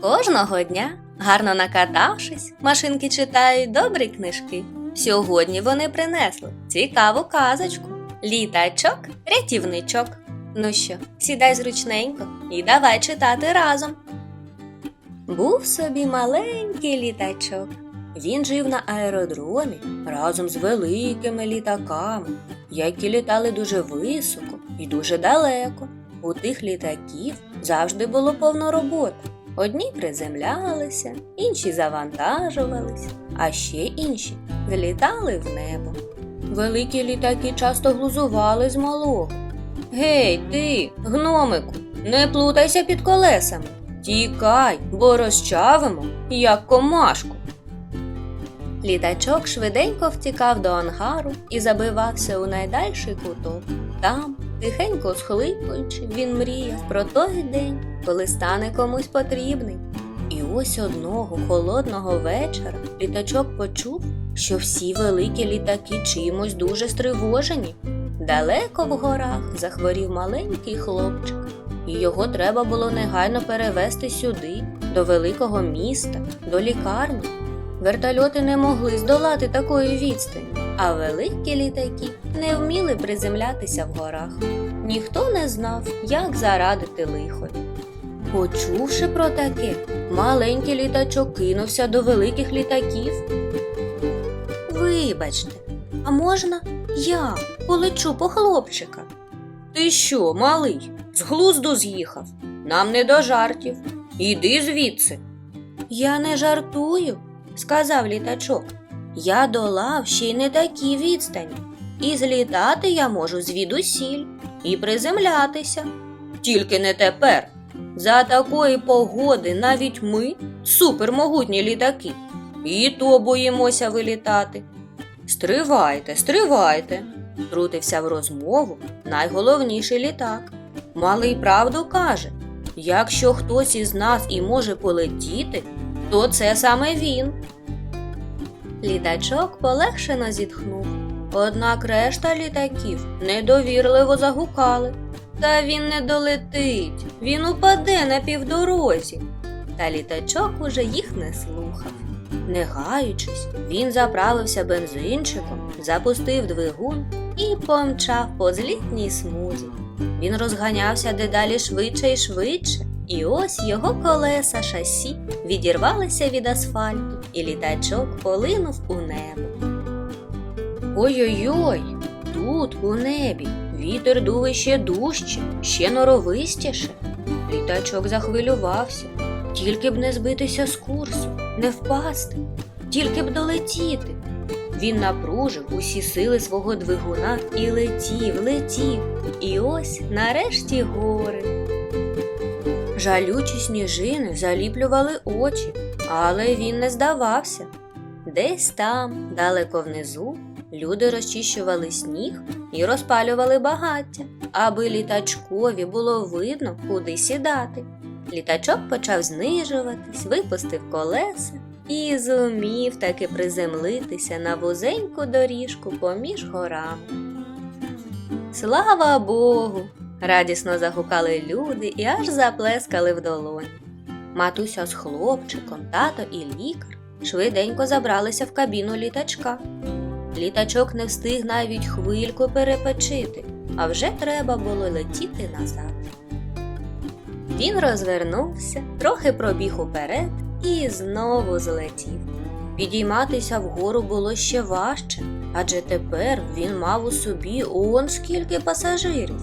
Кожного дня, гарно накатавшись, машинки читають добрі книжки. Сьогодні вони принесли цікаву казочку. Літачок, рятівничок. Ну що, сідай зручненько і давай читати разом. Був собі маленький літачок. Він жив на аеродромі разом з великими літаками, які літали дуже високо і дуже далеко. У тих літаків завжди було повно роботи. Одні приземлялися, інші завантажувались, а ще інші злітали в небо. Великі літаки часто глузували з малого. Гей, ти, гномику, не плутайся під колесами. Тікай, бо розчавимо, як комашку. Літачок швиденько втікав до ангару і забивався у найдальший куток. Там, тихенько схлипуючи, він мріяв про той день, коли стане комусь потрібний. І ось одного холодного вечора літачок почув, що всі великі літаки чимось дуже стривожені. Далеко в горах захворів маленький хлопчик, і його треба було негайно перевезти сюди, до великого міста, до лікарні. Вертольоти не могли здолати такої відстані, а великі літаки не вміли приземлятися в горах. Ніхто не знав, як зарадити лихові. Почувши про таке, маленький літачок кинувся до великих літаків. Вибачте, а можна я полечу по хлопчика? Ти що, малий, з глузду з'їхав? Нам не до жартів. Іди звідси. Я не жартую, сказав літачок. Я долав ще й не такі відстані. І злітати я можу звідусіль, і приземлятися. Тільки не тепер. За такої погоди навіть ми, супермогутні літаки, і то боїмося вилітати. Стривайте, стривайте, втрутився в розмову найголовніший літак. Малий правду каже: якщо хтось із нас і може полетіти, то це саме він. Літачок полегшено зітхнув. Однак решта літаків недовірливо загукали. Та він не долетить, він упаде на півдорозі. Та літачок уже їх не слухав. Не гаючись, він заправився бензинчиком, запустив двигун і помчав по злітній смузі. Він розганявся дедалі швидше і швидше, і ось його колеса шасі відірвалися від асфальту, і літачок полинув у небо. Ой-ой-ой, тут, у небі, вітер дув ще дужче, ще норовистіше. Літачок захвилювався, тільки б не збитися з курсу, не впасти, тільки б долетіти. Він напружив усі сили свого двигуна і летів, летів, і ось нарешті гори. Жалючі сніжини заліплювали очі, але він не здавався. Десь там, далеко внизу, люди розчищували сніг і розпалювали багаття, аби літачкові було видно, куди сідати. Літачок почав знижуватись, випустив колеса і зумів таки приземлитися на вузеньку доріжку поміж горами. Слава Богу! Радісно загукали люди і аж заплескали в долоні. Матуся з хлопчиком, тато і лікар швиденько забралися в кабіну літачка. Літачок не встиг навіть хвильку перепочити, а вже треба було летіти назад. Він розвернувся, трохи пробіг уперед і знову злетів. Підійматися вгору було ще важче, адже тепер він мав у собі он скільки пасажирів.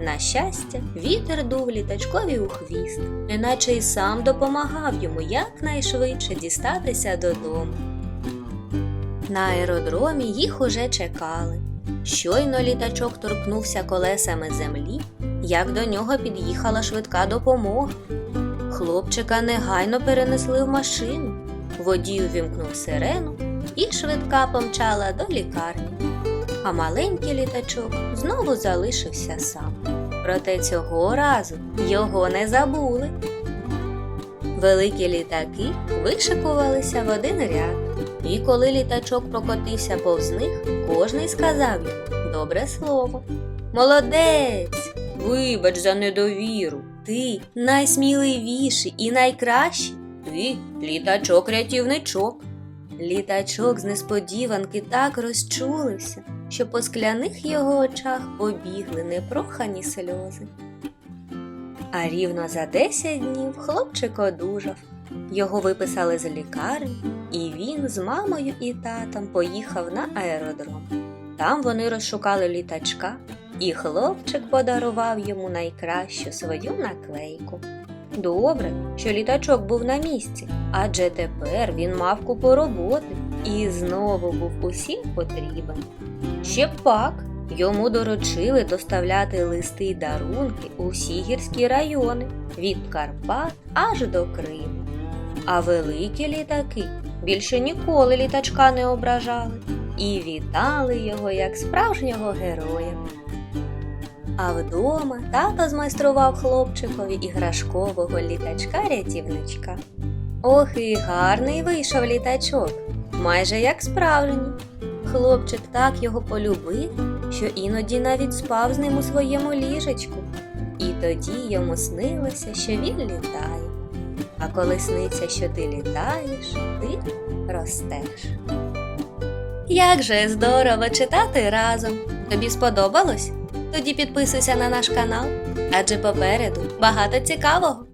На щастя, вітер дув літачкові у хвіст, неначе й сам допомагав йому якнайшвидше дістатися додому. На аеродромі їх уже чекали. Щойно літачок торкнувся колесами землі, як до нього під'їхала швидка допомога. Хлопчика негайно перенесли в машину. Водій увімкнув сирену і швидка помчала до лікарні. А маленький літачок знову залишився сам. Проте цього разу його не забули. Великі літаки вишикувалися в один ряд, і коли літачок прокотився повз них, кожний сказав йому добре слово. Молодець! Вибач за недовіру. ти найсміливіший і найкращий. Ти літачок-рятівничок. Літачок з несподіванки так розчулився, що по скляних його очах побігли непрохані сльози. А рівно за 10 днів хлопчик одужав. Його виписали з лікарні, і він з мамою і татом поїхав на аеродром. Там вони розшукали літачка, і хлопчик подарував йому найкращу свою наклейку. Добре, що літачок був на місці, адже тепер він мав купу роботи і знову був усім потрібен. Ще пак йому доручили доставляти листи й дарунки у всі гірські райони від Карпат аж до Криму. А великі літаки більше ніколи літачка не ображали і вітали його як справжнього героя. А вдома тато змайстрував хлопчикові іграшкового літачка-рятівничка. Ох, і гарний вийшов літачок, майже як справжній. Хлопчик так його полюбив, що іноді навіть спав з ним у своєму ліжечку, і тоді йому снилося, що він літає. А коли сниться, що ти літаєш, ти ростеш. Як же здорово читати разом! Тобі сподобалось? Тоді підписуйся на наш канал, адже попереду багато цікавого.